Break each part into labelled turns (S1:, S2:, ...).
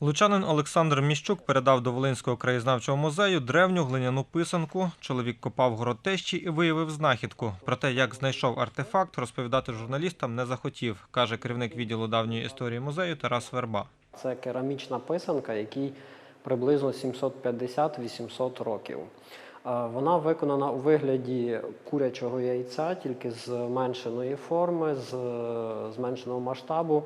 S1: Лучанин Олександр Міщук передав до Волинського краєзнавчого музею древню глиняну писанку. Чоловік копав город тещі і виявив знахідку. Про те, як знайшов артефакт, розповідати журналістам не захотів, каже керівник відділу давньої історії музею Тарас Верба.
S2: Це керамічна писанка, якій приблизно 750-800 років. Вона виконана у вигляді курячого яйця, тільки з зменшеної форми, з е, зменшеного масштабу.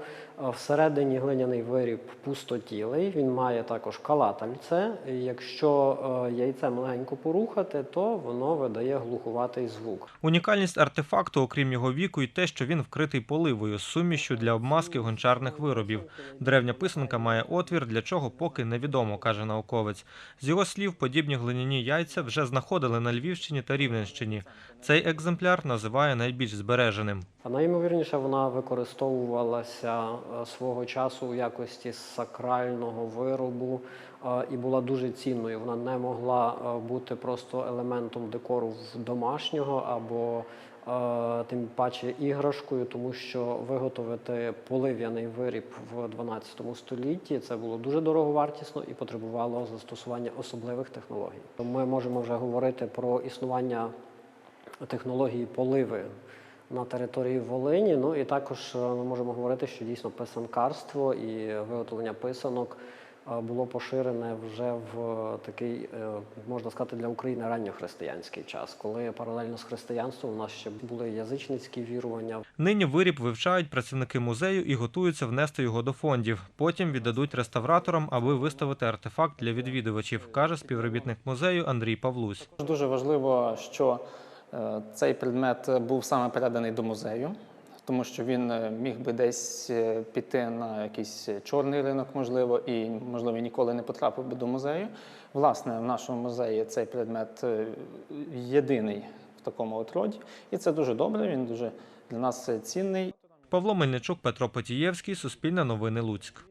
S2: Всередині глиняний виріб пустотілий. Він має також калатальце. Якщо е, яйцем порухати, то воно видає глухуватий звук.
S1: Унікальність артефакту, окрім його віку, і те, що він вкритий поливою сумішю для обмазки гончарних виробів. Древня писанка має отвір, для чого поки невідомо, каже науковець. З його слів, подібні глиняні яйця вже знаходили на Львівщині та Рівненщині. Цей екземпляр називає найбільш збереженим.
S2: А найімовірніше вона використовувалася е, свого часу у якості сакрального виробу е, і була дуже цінною. Вона не могла е, бути просто елементом декору домашнього або тим паче іграшкою, тому що виготовити полив'яний виріб в 12 столітті це було дуже дороговартісно і потребувало застосування особливих технологій. Ми можемо вже говорити про існування технології поливи на території Волині. Ну і також е, ми можемо говорити, що дійсно писанкарство і виготовлення писанок е, було поширене вже в такий, е, можна сказати, для України ранньохристиянський час, коли паралельно з християнством у нас ще були язичницькі вірування.
S1: Нині виріб вивчають працівники музею і готуються внести його до фондів. Потім віддадуть реставраторам, аби виставити артефакт для відвідувачів, каже співробітник музею Андрій Павлусь.
S3: Дуже важливо, що цей предмет був саме переданий до музею, тому що він е, міг би десь е, піти на якийсь чорний ринок, можливо, і можливо ніколи не потрапив би до музею. Власне, в нашому музеї цей предмет е, єдиний в такому от роді, і це дуже добре. Він дуже для нас цінний.
S1: Павло Мельничук, Петро Потієвський, Суспільне новини Луцьк.